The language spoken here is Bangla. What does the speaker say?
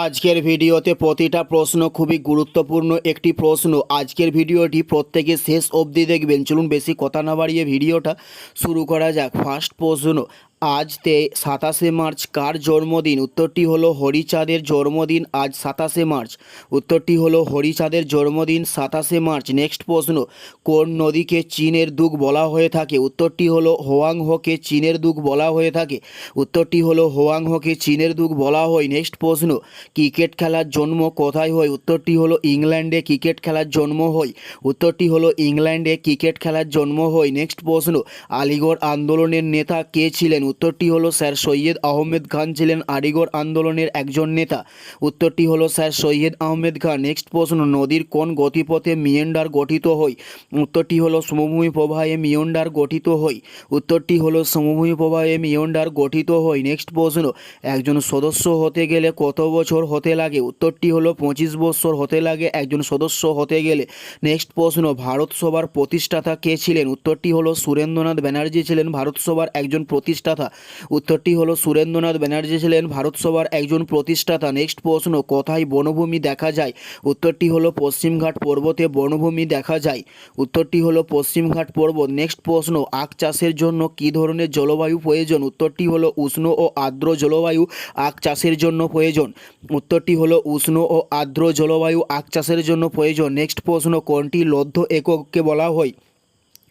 আজকের ভিডিওতে প্রতিটা প্রশ্ন খুবই গুরুত্বপূর্ণ একটি প্রশ্ন। আজকের ভিডিওটি প্রত্যেকে শেষ অবধি দেখবেন। চলুন বেশি কথা না বাড়িয়ে ভিডিওটা শুরু করা যাক। ফার্স্ট প্রশ্ন আজ তে সাতাশে মার্চ কার জন্মদিন? উত্তরটি হলো হরিচাঁদের জন্মদিন আজ সাতাশে মার্চ। উত্তরটি হলো হরিচাঁদের জন্মদিন সাতাশে মার্চ। নেক্সট প্রশ্ন, কোন নদীকে চীনের দুগ বলা হয়ে থাকে? উত্তরটি হলো হোয়াং হোকে চীনের দুগ বলা হয়ে থাকে। উত্তরটি হলো হোয়াং হোকে চীনের দুগ বলা হয়। নেক্সট প্রশ্ন, ক্রিকেট খেলার জন্ম কোথায় হয়? উত্তরটি হলো ইংল্যান্ডে ক্রিকেট খেলার জন্ম হয়। উত্তরটি হলো ইংল্যান্ডে ক্রিকেট খেলার জন্ম হয়। নেক্সট প্রশ্ন, আলিগড় আন্দোলনের নেতা কে ছিলেন? উত্তরটি হলো স্যার সৈয়দ আহমেদ খান ছিলেন আলিগড় আন্দোলনের একজন নেতা। উত্তরটি হলো স্যার সৈয়দ আহমেদ খান, নেক্সট প্রশ্ন, নদীর কোন গতিপথে মিয়েন্ডার গঠিত হয় উত্তরটি হলো সমভূমি প্রবাহে মিয়ন্ডার গঠিত হয় উত্তরটি হলো সমভূমি প্রবাহে মিয়ন্ডার গঠিত হয় নেক্সট প্রশ্ন, একজন সদস্য হতে গেলে কত বছর হতে লাগে? উত্তরটি হলো পঁচিশ বছর হতে লাগে একজন সদস্য হতে গেলে। নেক্সট প্রশ্ন, ভারত সভার প্রতিষ্ঠাতা কে ছিলেন? উত্তরটি হলো সুরেন্দ্রনাথ ব্যানার্জি ছিলেন। ভারত সভার একজন প্রতিষ্ঠাতা উত্তরটি হলো, সুরেন্দ্রনাথ ব্যানার্জি ছিলেন ভারতসভার একজন প্রতিষ্ঠাতা। নেক্সট প্রশ্ন, কোথায় বনভূমি দেখা যায়? উত্তরটি হলো, পশ্চিমঘাট পর্বতে বনভূমি দেখা যায়। উত্তরটি হলো, পশ্চিমঘাট পর্বত। নেক্সট প্রশ্ন, আখ চাষের জন্য কী ধরনের জলবায়ু প্রয়োজন? উত্তরটি হলো, উষ্ণ ও আর্দ্র জলবায়ু আখ চাষের জন্য প্রয়োজন। উত্তরটি হলো, উষ্ণ ও আর্দ্র জলবায়ু আখ চাষের জন্য প্রয়োজন। নেক্সট প্রশ্ন, কোনটি লব্ধ একককে বলা হয়?